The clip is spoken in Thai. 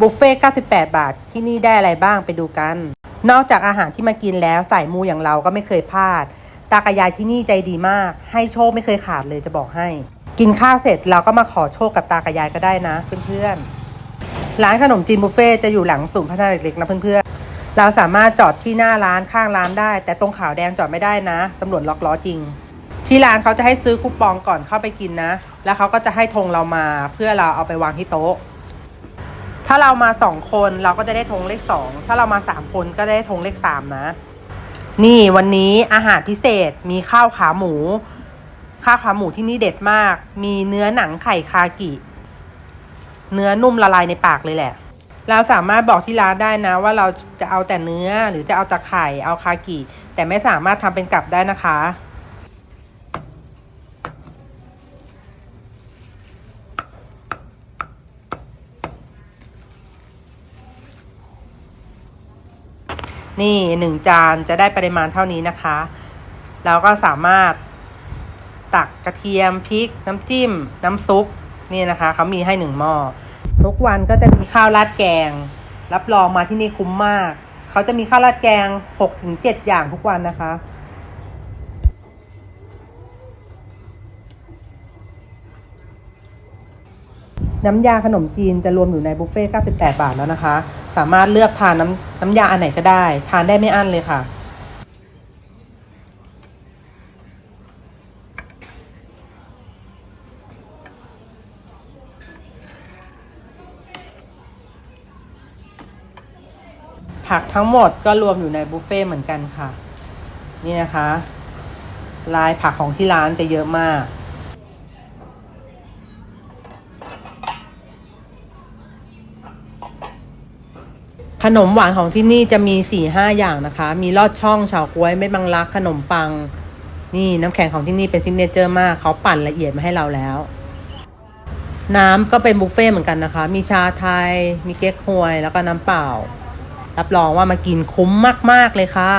บุฟเฟ่98 บาท ที่นี่ได้อะไรบ้างไปดูกัน นอกจากอาหารที่มากินแล้วสายมูอย่างเราก็ไม่เคยพลาด ตากบยายที่นี่ใจดีมาก ให้โชคไม่เคยขาดเลยจะบอกให้ กินข้าวเสร็จเราก็มาขอโชคกับตากบยายก็ได้นะเพื่อนๆ ร้านขนมจีนบุฟเฟ่จะอยู่หลังศูนย์พัฒนาเด็กๆนะเพื่อนๆ เราสามารถจอดที่หน้าร้านข้างร้านได้ แต่ตรงขาวแดงจอดไม่ได้นะตำรวจล็อกล้อจริง ที่ร้านเขาจะให้ซื้อคูปองก่อนเข้าไปกินนะ แล้วเขาก็จะให้ธงเรามาเพื่อเราเอาไปวางที่โต๊ะ ถ้าเรามาสองคนเราก็จะได้ธงเลขสองถ้าเรามาสามคนก็ได้ธงเลขสามนะ นี่วันนี้อาหารพิเศษมีข้าวขาหมู ข้าวขาหมูที่นี่เด็ดมาก มีเนื้อหนังไข่คากิ เนื้อนุ่มละลายในปากเลยแหละ เราสามารถบอกที่ร้านได้นะ ว่าเราจะเอาแต่เนื้อหรือจะเอาแต่ไข่เอาคากิ แต่ไม่สามารถทำเป็นกลับได้นะคะ นี่หนึ่งจานจะได้ปริมาณเท่านี้นะคะ แล้วก็สามารถตักกระเทียมพริก น้ำจิ้ม น้ำซุปนี่นะคะเขามีให้หนึ่งหม้อทุกวันก็จะมีข้าวราดแกง รับรองมาที่นี่คุ้มมาก เขาจะมีข้าวราดแกงหกถึงเจ็ดอย่างทุกวันนะคะน้ำยาขนมจีนจะรวมอยู่ในบุฟเฟ่ต์98 บาทแล้วนะคะ สามารถเลือกทานน้ำ น้ำยาอันไหนก็ได้ ทานได้ไม่อั้นเลยค่ะ ผักทั้งหมดก็รวมอยู่ในบุฟเฟ่ต์เหมือนกันค่ะ นี่นะคะ ลายผักของที่ร้านจะเยอะมาก ขนมหวานของที่นี่จะมี4ี่ห้าอย่างนะคะ มีลอดช่องเฉาก๊วยไม่บังลักขนมปัง นี่น้ำแข็งของที่นี่เป็นซิกเนเจอร์มากเขาปั่นละเอียดมาให้เราแล้ว น้ำก็เป็นบุฟเฟ่ต์เหมือนกันนะคะ มีชาไทย มีเก๊กฮวย แล้วก็น้ำเปล่า รับรองว่ามากินคุ้มมาก ๆ เลยค่ะ